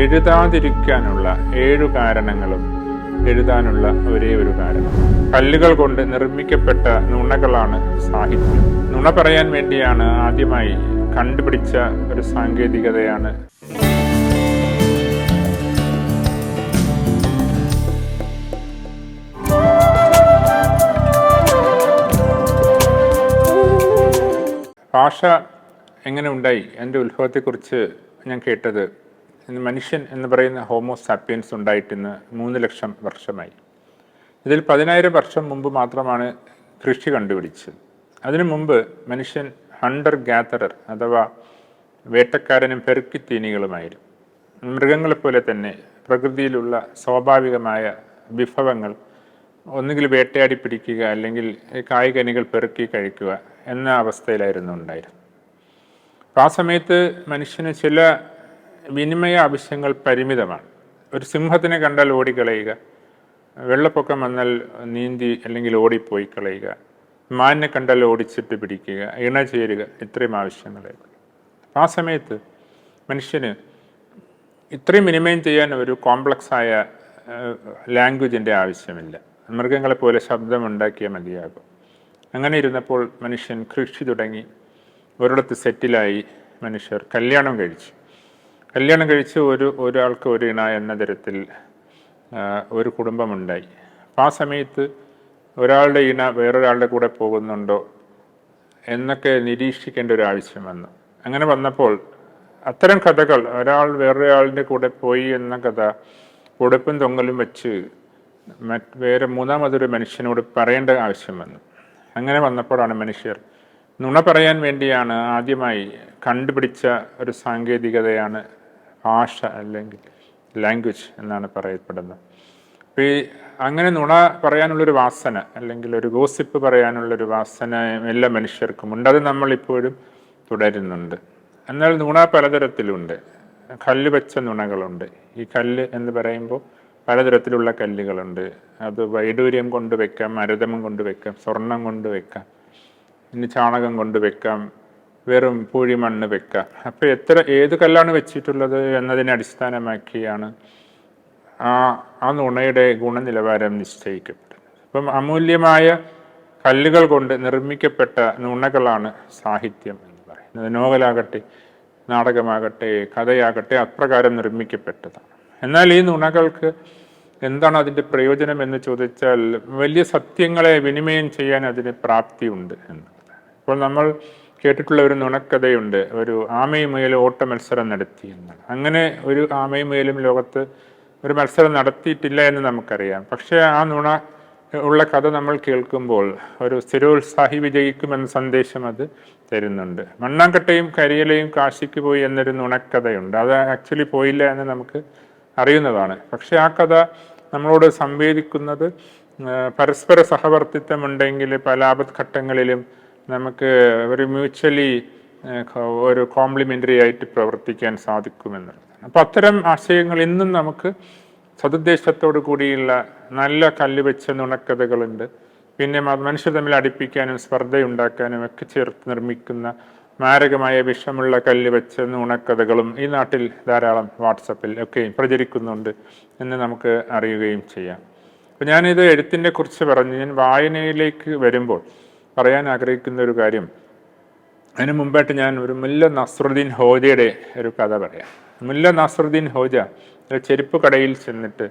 എഴുതാതിരിക്കാനുള്ള ഏഴു കാരണങ്ങളും എഴുതാനുള്ള ഒരേ ഒരു കാരണം. കല്ലുകൾ കൊണ്ട് നിർമ്മിക്കപ്പെട്ട നുണകളാണ് സാഹിത്യം. നുണ പറയാൻ വേണ്ടിയാണ് ആദ്യമായി കണ്ടുപിടിച്ച ഒരു സാങ്കേതികതയാണ് ഭാഷ എങ്ങനെ ഉണ്ടായി? എന്റെ ഉത്ഭവത്തെക്കുറിച്ച് ഞാൻ കേട്ടത് മനുഷ്യൻ എന്ന് പറയുന്ന ഹോമോസാപ്പിയൻസ് ഉണ്ടായിട്ട് ഇന്ന് മൂന്ന് ലക്ഷം വർഷമായി. ഇതിൽ പതിനായിരം വർഷം മുമ്പ് മാത്രമാണ് കൃഷി കണ്ടുപിടിച്ചത്. അതിനു മുമ്പ് മനുഷ്യൻ ഹണ്ടർ ഗ്യാതറർ അഥവാ വേട്ടക്കാരനും പെരുക്കിത്തീനികളുമായിരുന്നു മൃഗങ്ങളെപ്പോലെ തന്നെ പ്രകൃതിയിലുള്ള സ്വാഭാവികമായ വിഭവങ്ങൾ ഒന്നുകിൽ വേട്ടയാടി പിടിക്കുക അല്ലെങ്കിൽ കായ്കനികൾ പെറുക്കി കഴിക്കുക എന്ന അവസ്ഥയിലായിരുന്നു ഉണ്ടായിരുന്നത്. ആ സമയത്ത് മനുഷ്യന് ചില വിനിമയ ആവശ്യങ്ങൾ പരിമിതമാണ്. ഒരു സിംഹത്തിനെ കണ്ടാൽ ഓടിക്കളയുക വെള്ളപ്പൊക്കം വന്നാൽ നീന്തി അല്ലെങ്കിൽ ഓടിപ്പോയി കളയുക മാനിനെ കണ്ടാൽ ഓടിച്ചിട്ട് പിടിക്കുക ഇണ ചേരുക ഇത്രയും ആവശ്യങ്ങളെ. ആ സമയത്ത് മനുഷ്യന് ഇത്രയും വിനിമയം ചെയ്യാൻ ഒരു കോംപ്ലക്സായ ലാംഗ്വേജിന്റെ ആവശ്യമില്ല. മൃഗങ്ങളെ പോലെ ശബ്ദമുണ്ടാക്കിയാൽ മതിയാകും. അങ്ങനെ ഇരുന്നപ്പോൾ മനുഷ്യൻ കൃഷി തുടങ്ങി. ഒരിടത്ത് സെറ്റിലായി മനുഷ്യർ കല്യാണം കഴിച്ചു. കല്യാണം കഴിച്ച് ഒരു ഒരാൾക്ക് ഒരു ഇണ എന്ന തരത്തിൽ ഒരു കുടുംബമുണ്ടായി. ആ സമയത്ത് ഒരാളുടെ ഇണ വേറൊരാളുടെ കൂടെ പോകുന്നുണ്ടോ എന്നൊക്കെ നിരീക്ഷിക്കേണ്ട ഒരു ആവശ്യം വന്നു. അങ്ങനെ വന്നപ്പോൾ അത്തരം കഥകൾ ഒരാൾ വേറൊരാളിന്റെ കൂടെ പോയി എന്ന കഥ ഉടുപ്പും തൊങ്ങലും വെച്ച് മറ്റ് വേറെ മൂന്നാമതൊരു മനുഷ്യനോട് പറയേണ്ട ആവശ്യം വന്നു. അങ്ങനെ വന്നപ്പോഴാണ് മനുഷ്യർ നുണ പറയാൻ വേണ്ടിയാണ് ആദ്യമായി കണ്ടുപിടിച്ച ഒരു സാങ്കേതികതയാണ് ഭാഷ അല്ലെങ്കിൽ ലാംഗ്വേജ് എന്നാണ് പറയപ്പെടുന്നത്. അപ്പോൾ ഈ അങ്ങനെ നുണ പറയാനുള്ളൊരു വാസന അല്ലെങ്കിൽ ഒരു ഗോസിപ്പ് പറയാനുള്ളൊരു വാസന എല്ലാ മനുഷ്യർക്കും ഉണ്ട്. അത് നമ്മളിപ്പോഴും തുടരുന്നുണ്ട്. എന്നാൽ നുണ പലതരത്തിലുണ്ട്. കല്ല് വെച്ച നുണകളുണ്ട്. ഈ കല്ല് എന്ന് പറയുമ്പോൾ പലതരത്തിലുള്ള കല്ലുകളുണ്ട്. അത് വൈഡൂര്യം കൊണ്ട് വെക്കാം മരതമം കൊണ്ട് വെക്കാം സ്വർണം കൊണ്ട് വെക്കാം ഇനി ചാണകം കൊണ്ട് വെക്കാം വെറും പൂഴിമണ്ണ് വെക്കുക അപ്പോൾ എത്ര ഏത് കല്ലാണ് വെച്ചിട്ടുള്ളത് എന്നതിനെ അടിസ്ഥാനമാക്കിയാണ് ആ ആ നുണയുടെ ഗുണനിലവാരം നിശ്ചയിക്കപ്പെടുന്നത്. അപ്പം അമൂല്യമായ കല്ലുകൾ കൊണ്ട് നിർമ്മിക്കപ്പെട്ട നുണകളാണ് സാഹിത്യം എന്ന് പറയുന്നത്. നോവലാകട്ടെ നാടകമാകട്ടെ കഥയാകട്ടെ അപ്രകാരം നിർമ്മിക്കപ്പെട്ടതാണ്. എന്നാൽ ഈ നുണകൾക്ക് എന്താണ് അതിന്റെ പ്രയോജനം എന്ന് ചോദിച്ചാൽ വലിയ സത്യങ്ങളെ വിനിമയം ചെയ്യാൻ അതിന് പ്രാപ്തിയുണ്ട് എന്നുള്ളതാണ്. ഇപ്പോൾ നമ്മൾ കേട്ടിട്ടുള്ള ഒരു നുണക്കഥയുണ്ട് ഒരു ആമയും മുയലും ഓട്ട മത്സരം നടത്തി എന്നാണ്. അങ്ങനെ ഒരു ആമയും മുയലും ലോകത്ത് ഒരു മത്സരം നടത്തിയിട്ടില്ല എന്ന് നമുക്കറിയാം. പക്ഷേ ആ നുണ ഉള്ള കഥ നമ്മൾ കേൾക്കുമ്പോൾ ഒരു സ്ഥിരോത്സാഹി വിജയിക്കുമെന്ന സന്ദേശം അത് തരുന്നുണ്ട്. മണ്ണാങ്കട്ടയും കരിയലയും കാശിക്ക് പോയി എന്നൊരു നുണക്കഥയുണ്ട്. അത് ആക്ച്വലി പോയില്ല എന്ന് നമുക്ക് അറിയുന്നതാണ്. പക്ഷേ ആ കഥ നമ്മളോട് സംവേദിക്കുന്നത് പരസ്പര സഹവർത്തിത്വമുണ്ടെങ്കിൽ പല ആപത്ഘട്ടങ്ങളിലും നമുക്ക് ഒരു മ്യൂച്വലി ഒരു കോംപ്ലിമെന്ററി ആയിട്ട് പ്രവർത്തിക്കാൻ സാധിക്കുമെന്നുള്ളതാണ് അപ്പോൾ അത്തരം ആശയങ്ങൾ ഇന്നും നമുക്ക് സതുദ്ദേശത്തോടു കൂടിയുള്ള നല്ല കല്ല് വെച്ച നുണക്കഥകളുണ്ട്. പിന്നെ മനുഷ്യർ തമ്മിൽ അടുപ്പിക്കാനും സ്പർദ്ധയുണ്ടാക്കാനും ഒക്കെ ചേർത്ത് നിർമ്മിക്കുന്ന മാരകമായ വിഷമുള്ള കല്ല് വെച്ച നുണക്കഥകളും ഈ നാട്ടിൽ ധാരാളം വാട്സപ്പിൽ ഒക്കെ പ്രചരിക്കുന്നുണ്ട് എന്ന് നമുക്ക് അറിയുകയും ചെയ്യാം. അപ്പോൾ ഞാനിത് എഴുത്തിനെ കുറിച്ച് പറഞ്ഞു. ഞാൻ വായനയിലേക്ക് വരുമ്പോൾ പറയാൻ ആഗ്രഹിക്കുന്ന ഒരു കാര്യം. അതിന് മുമ്പായിട്ട് ഞാൻ ഒരു മുല്ല നസ്രുദ്ദീൻ ഹോജയുടെ ഒരു കഥ പറയാം. മുല്ല നസ്രുദ്ദീൻ ഹോജ ഒരു ചെരുപ്പ് കടയിൽ ചെന്നിട്ട്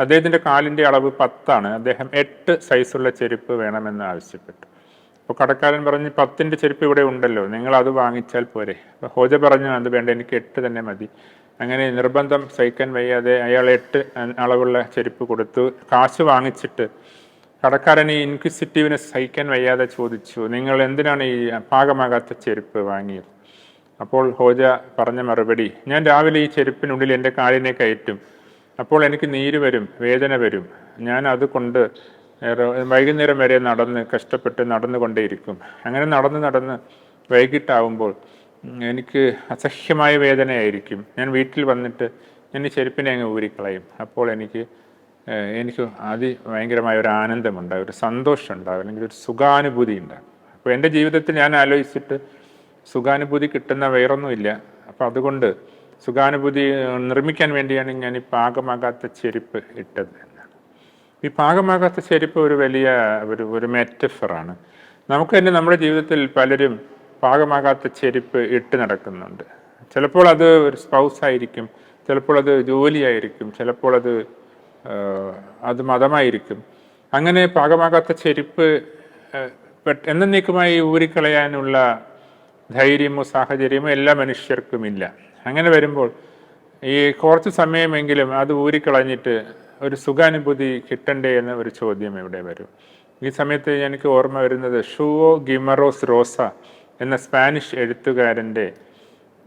അദ്ദേഹത്തിന്റെ കാലിന്റെ അളവ് പത്താണ്. അദ്ദേഹം എട്ട് സൈസുള്ള ചെരുപ്പ് വേണമെന്ന് ആവശ്യപ്പെട്ടു. അപ്പോൾ കടക്കാരൻ പറഞ്ഞ് പത്തിന്റെ ചെരുപ്പ് ഇവിടെ ഉണ്ടല്ലോ നിങ്ങൾ അത് വാങ്ങിച്ചാൽ പോരെ. അപ്പോൾ ഹോജ പറഞ്ഞു അത് വേണ്ട എനിക്ക് എട്ട് തന്നെ മതി. അങ്ങനെ നിർബന്ധം സഹിക്കാൻ വയ്യാതെ അയാൾ എട്ട് അളവുള്ള ചെരുപ്പ് കൊടുത്തു. കാശ് വാങ്ങിച്ചിട്ട് കടക്കാരൻ ഈ ഇൻക്വിസിറ്റീവിനെ സഹിക്കാൻ വയ്യാതെ ചോദിച്ചു നിങ്ങൾ എന്തിനാണ് ഈ പാകമാകാത്ത ചെരുപ്പ് വാങ്ങിയത്? അപ്പോൾ ഹോജ പറഞ്ഞ മറുപടി ഞാൻ രാവിലെ ഈ ചെരുപ്പിനുള്ളിൽ എന്റെ കാലിനെ കയറ്റും. അപ്പോൾ എനിക്ക് നീര് വരും വേദന വരും. ഞാൻ അതുകൊണ്ട് വൈകുന്നേരം വരെ നടന്ന് കഷ്ടപ്പെട്ട് നടന്നുകൊണ്ടേയിരിക്കും. അങ്ങനെ നടന്ന് നടന്ന് വൈകിട്ടാവുമ്പോൾ എനിക്ക് അസഹ്യമായ വേദനയായിരിക്കും. ഞാൻ വീട്ടിൽ വന്നിട്ട് ഞാൻ ഈ ചെരുപ്പിനെ അങ്ങ് ഊരിക്കളയും. അപ്പോൾ എനിക്ക് എനിക്ക് അതി ഭയങ്കരമായ ഒരു ആനന്ദമുണ്ടാകും ഒരു സന്തോഷം ഉണ്ടാകും അല്ലെങ്കിൽ ഒരു സുഖാനുഭൂതി ഉണ്ടാകും അപ്പോൾ എന്റെ ജീവിതത്തിൽ ഞാൻ ആലോചിച്ചിട്ട് സുഖാനുഭൂതി കിട്ടുന്ന വേറൊന്നുമില്ല. അപ്പോൾ അതുകൊണ്ട് സുഖാനുഭൂതി നിർമ്മിക്കാൻ വേണ്ടിയാണ് ഞാൻ ഈ പാകമാകാത്ത ചെരുപ്പ് ഇട്ടത് എന്നാണ്. ഈ പാകമാകാത്ത ചെരുപ്പ് ഒരു വലിയ ഒരു ഒരു മെറ്റഫറാണ് നമുക്ക് തന്നെ നമ്മുടെ ജീവിതത്തിൽ പലരും പാകമാകാത്ത ചെരുപ്പ് ഇട്ട് നടക്കുന്നുണ്ട്. ചിലപ്പോൾ അത് ഒരു സ്പൗസ് ആയിരിക്കും ചിലപ്പോൾ അത് ജോലിയായിരിക്കും ചിലപ്പോൾ അത് അത് മതമായിരിക്കും. അങ്ങനെ പാകമാകാത്ത ചെരുപ്പ് എന്നേക്കുമായി ഊരിക്കളയാനുള്ള ധൈര്യമോ സാഹചര്യമോ എല്ലാ മനുഷ്യർക്കുമില്ല. അങ്ങനെ വരുമ്പോൾ ഈ കുറച്ച് സമയമെങ്കിലും അത് ഊരിക്കളഞ്ഞിട്ട് ഒരു സുഖാനുഭൂതി കിട്ടണ്ടേ എന്ന ഒരു ചോദ്യം ഇവിടെ വരും. ഈ സമയത്ത് എനിക്ക് ഓർമ്മ വരുന്നത് ഷുവോ ഗിമറോസ് റോസ എന്ന സ്പാനിഷ് എഴുത്തുകാരന്റെ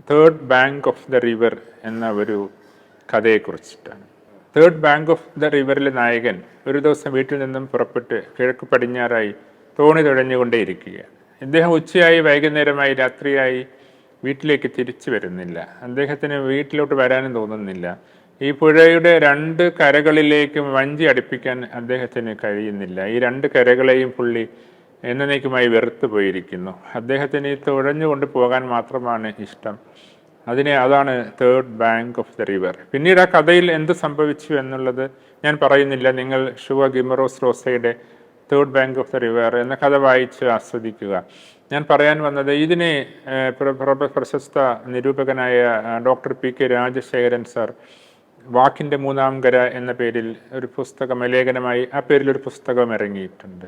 third bank of the river എന്ന ഒരു കഥയെക്കുറിച്ചിട്ടാണ്. തേർഡ് ബാങ്ക് ഓഫ് ദ റിവറിലെ നായകൻ ഒരു ദിവസം വീട്ടിൽ നിന്നും പുറപ്പെട്ട് കിഴക്ക് പടിഞ്ഞാറായി തോണി തുഴഞ്ഞുകൊണ്ടേയിരിക്കുക ഇദ്ദേഹം ഉച്ചയായി വൈകുന്നേരമായി രാത്രിയായി വീട്ടിലേക്ക് തിരിച്ചു വരുന്നില്ല. അദ്ദേഹത്തിന് വീട്ടിലോട്ട് വരാനും തോന്നുന്നില്ല. ഈ പുഴയുടെ രണ്ട് കരകളിലേക്കും വഞ്ചി അടുപ്പിക്കാൻ അദ്ദേഹത്തിന് കഴിയുന്നില്ല. ഈ രണ്ട് കരകളെയും പുള്ളി എന്നേക്കുമായി വെറുത്തു പോയിരിക്കുന്നു അദ്ദേഹത്തിന് ഈ തുഴഞ്ഞുകൊണ്ട് പോകാൻ മാത്രമാണ് ഇഷ്ടം. അതിനെ അതാണ് third bank of the river പിന്നീട് ആ കഥയിൽ എന്ത് സംഭവിച്ചു എന്നുള്ളത് ഞാൻ പറയുന്നില്ല. നിങ്ങൾ Joao Guimaraes റോസയുടെ third bank of the river എന്ന കഥ വായിച്ച് ആസ്വദിക്കുക. ഞാൻ പറയാൻ വന്നത് ഇതിനെ പ്രശസ്ത നിരൂപകനായ doctor P K Rajasekharan sir വാക്കിന്റെ മൂന്നാം കര എന്ന പേരിൽ ഒരു പുസ്തകം ലേഖനമായി ആ പേരിൽ ഒരു പുസ്തകം ഇറങ്ങിയിട്ടുണ്ട്.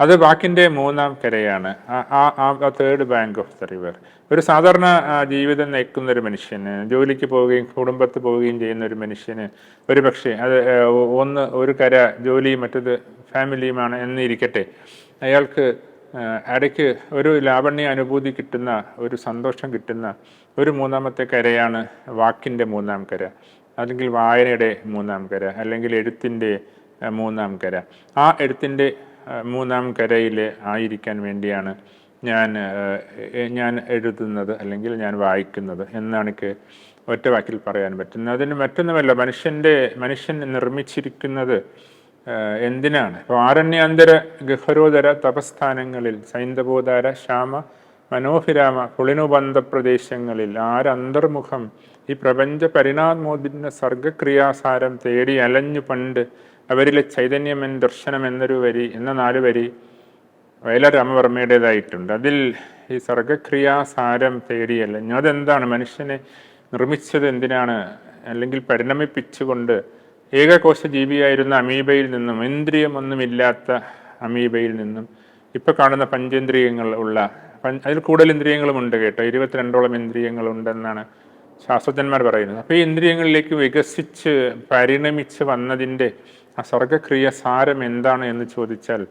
അത് വാക്കിന്റെ മൂന്നാം കരയാണ്. ആ- ആ third bank of the river ഒരു സാധാരണ ജീവിതം നയിക്കുന്ന ഒരു മനുഷ്യന് ജോലിക്ക് പോവുകയും കുടുംബത്ത് പോവുകയും ചെയ്യുന്ന ഒരു മനുഷ്യന് ഒരു പക്ഷേ അത് ഒന്ന് ഒരു കര ജോലിയും മറ്റത് ഫാമിലിയുമാണ് എന്നിരിക്കട്ടെ. അയാൾക്ക് ഇടയ്ക്ക് ഒരു ലാവണ്യ അനുഭൂതി കിട്ടുന്ന ഒരു സന്തോഷം കിട്ടുന്ന ഒരു മൂന്നാമത്തെ കരയാണ് വാക്കിന്റെ മൂന്നാം കര. അല്ലെങ്കിൽ വായനയുടെ മൂന്നാം കര അല്ലെങ്കിൽ എഴുത്തിന്റെ മൂന്നാം കര. ആ എഴുത്തിന്റെ മൂന്നാം കരയിൽ ആയിരിക്കാൻ വേണ്ടിയാണ് ഞാൻ ഞാൻ എഴുതുന്നത് അല്ലെങ്കിൽ ഞാൻ വായിക്കുന്നത് എന്നാണ് എനിക്ക് ഒറ്റ വാക്കിൽ പറയാൻ പറ്റുന്നത്. അതിന് മറ്റൊന്നുമല്ല മനുഷ്യന്റെ മനുഷ്യൻ നിർമ്മിച്ചിരിക്കുന്നത് എന്തിനാണ്? ഇപ്പോൾ ആരണ്യാന്തര ഗഹരോദര തപസ്ഥാനങ്ങളിൽ സൈന്ധബോധാര ശ്യാമ മനോഭിരാമ പുളിനുബന്ധ പ്രദേശങ്ങളിൽ ആരന്തർമുഖം ഈ പ്രപഞ്ച പരിണാമോദിന സർഗക്രിയാസാരം തേടി അലഞ്ഞു പണ്ട് അവരിലെ ചൈതന്യമെൻ ദർശനം എന്നൊരു വരി എന്ന നാല് വരി വയലാർ രാമവർമ്മയുടേതായിട്ടുണ്ട് അതിൽ ഈ സർഗക്രിയാസാരം തേടിയല്ല അതെന്താണ്? മനുഷ്യനെ നിർമ്മിച്ചത് എന്തിനാണ്? അല്ലെങ്കിൽ പരിണമിപ്പിച്ചുകൊണ്ട് ഏകകോശ ജീവിയായിരുന്ന അമീബയിൽ നിന്നും ഇന്ദ്രിയമൊന്നുമില്ലാത്ത അമീബയിൽ നിന്നും ഇപ്പൊ കാണുന്ന പഞ്ചേന്ദ്രിയങ്ങൾ ഉള്ള അതിൽ കൂടുതൽ ഇന്ദ്രിയങ്ങളുമുണ്ട് കേട്ടോ. ഇരുപത്തിരണ്ടോളം ഇന്ദ്രിയങ്ങളുണ്ടെന്നാണ് ശാസ്ത്രജ്ഞന്മാർ പറയുന്നത്. അപ്പോൾ ഈ ഇന്ദ്രിയങ്ങളിലേക്ക് വികസിച്ച് പരിണമിച്ച് വന്നതിന്റെ ആ സ്വർഗക്രിയ സാരം എന്താണ് എന്ന് ചോദിച്ചാൽ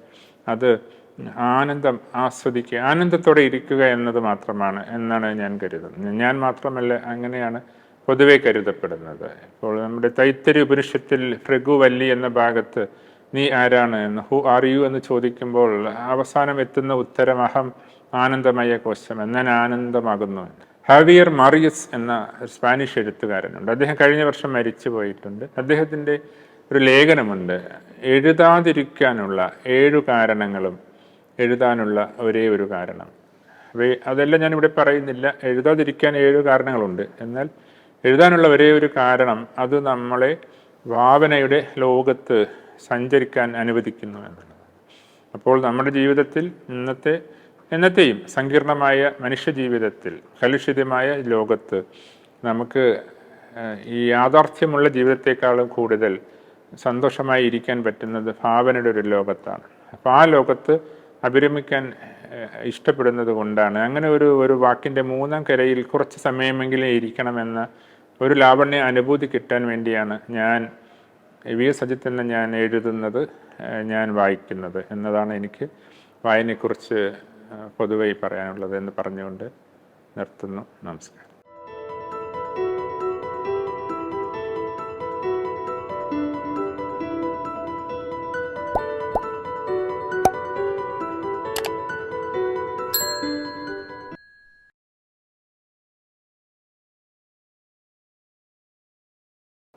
അത് ആനന്ദം ആസ്വദിക്കുക ആനന്ദത്തോടെ ഇരിക്കുക എന്നത് മാത്രമാണ് എന്നാണ് ഞാൻ കരുതുന്നത്. ഞാൻ മാത്രമല്ല അങ്ങനെയാണ് പൊതുവെ കരുതപ്പെടുന്നത്. ഇപ്പോൾ നമ്മുടെ തൈത്തരി ഉപനിഷത്തിൽ ഭൃഗുവല്ലി എന്ന ഭാഗത്ത് നീ ആരാണ് എന്ന് ഹു ആർ യു എന്ന് ചോദിക്കുമ്പോൾ അവസാനം എത്തുന്ന ഉത്തരം അഹം ആനന്ദമയ കോശം ഞാൻ ആനന്ദമാകുന്നു. ഹവിയർ മറിയസ് എന്ന ഒരു സ്പാനിഷ് എഴുത്തുകാരനുണ്ട്. അദ്ദേഹം കഴിഞ്ഞ വർഷം മരിച്ചു പോയിട്ടുണ്ട്. അദ്ദേഹത്തിന്റെ ഒരു ലേഖനമുണ്ട്. എഴുതാതിരിക്കാനുള്ള ഏഴു കാരണങ്ങളും എഴുതാനുള്ള ഒരേ ഒരു കാരണം. അതെല്ലാം ഞാനിവിടെ പറയുന്നില്ല. എഴുതാതിരിക്കാൻ ഏഴു കാരണങ്ങളുണ്ട്. എന്നാൽ എഴുതാനുള്ള ഒരേ ഒരു കാരണം അത് നമ്മളെ ഭാവനയുടെ ലോകത്ത് സഞ്ചരിക്കാൻ അനുവദിക്കുന്നു എന്നുള്ളത് അപ്പോൾ നമ്മുടെ ജീവിതത്തിൽ ഇന്നത്തെ എന്നത്തെയും സങ്കീർണമായ മനുഷ്യജീവിതത്തിൽ കലുഷിതമായ ലോകത്ത് നമുക്ക് ഈ യാഥാർത്ഥ്യമുള്ള ജീവിതത്തെക്കാളും കൂടുതൽ സന്തോഷമായി ഇരിക്കാൻ പറ്റുന്നത് ഭാവനയുടെ ഒരു ലോകത്താണ്. അപ്പോൾ ആ ലോകത്ത് അഭിരമിക്കാൻ ഇഷ്ടപ്പെടുന്നത് കൊണ്ടാണ്. അങ്ങനെ ഒരു ഒരു വാക്കിന്റെ മൂന്നാം കരയിൽ കുറച്ച് സമയമെങ്കിലും ഇരിക്കണമെന്ന ഒരു ലാവണ്യ അനുഭൂതി കിട്ടാൻ വേണ്ടിയാണ് ഞാൻ വി എസ് അജിത്ത് എന്ന ഞാൻ എഴുതുന്നത് ഞാൻ വായിക്കുന്നത് എന്നതാണ് എനിക്ക് വായനയെക്കുറിച്ച് പൊതുവെ പറയാനുള്ളത് എന്ന് പറഞ്ഞുകൊണ്ട് നിർത്തുന്നു. നമസ്കാരം.